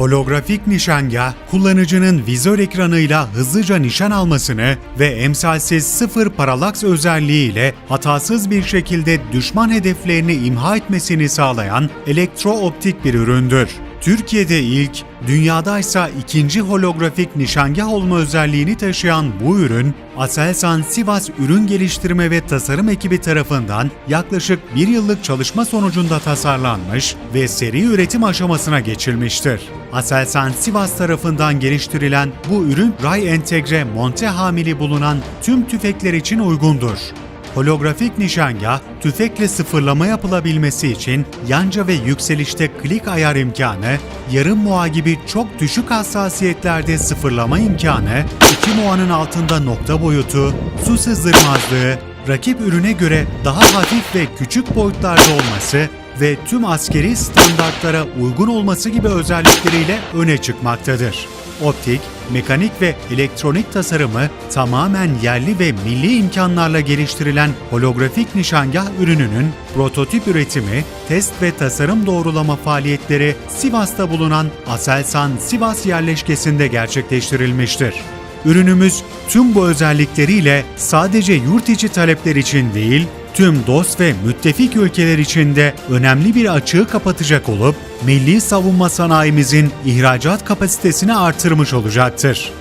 Holografik nişangah, kullanıcının vizör ekranıyla hızlıca nişan almasını ve emsalsiz sıfır paralaks özelliğiyle hatasız bir şekilde düşman hedeflerini imha etmesini sağlayan elektrooptik bir üründür. Türkiye'de ilk, dünyada ise ikinci holografik nişangah olma özelliğini taşıyan bu ürün, Aselsan Sivas Ürün Geliştirme ve Tasarım ekibi tarafından yaklaşık bir yıllık çalışma sonucunda tasarlanmış ve seri üretim aşamasına geçilmiştir. Aselsan Sivas tarafından geliştirilen bu ürün ray entegre monte hamili bulunan tüm tüfekler için uygundur. Holografik nişangah, tüfekle sıfırlama yapılabilmesi için yanca ve yükselişte klik ayar imkanı, yarım muha gibi çok düşük hassasiyetlerde sıfırlama imkanı, 2 muanın altında nokta boyutu, su sızdırmazlığı, rakip ürüne göre daha hafif ve küçük boyutlarda olması ve tüm askeri standartlara uygun olması gibi özellikleriyle öne çıkmaktadır. Optik, mekanik ve elektronik tasarımı tamamen yerli ve milli imkanlarla geliştirilen holografik nişangah ürününün prototip üretimi, test ve tasarım doğrulama faaliyetleri Sivas'ta bulunan Aselsan Sivas yerleşkesinde gerçekleştirilmiştir. Ürünümüz tüm bu özellikleriyle sadece yurt içi talepler için değil, tüm dost ve müttefik ülkeler için de önemli bir açığı kapatacak olup, milli savunma sanayimizin ihracat kapasitesini artırmış olacaktır.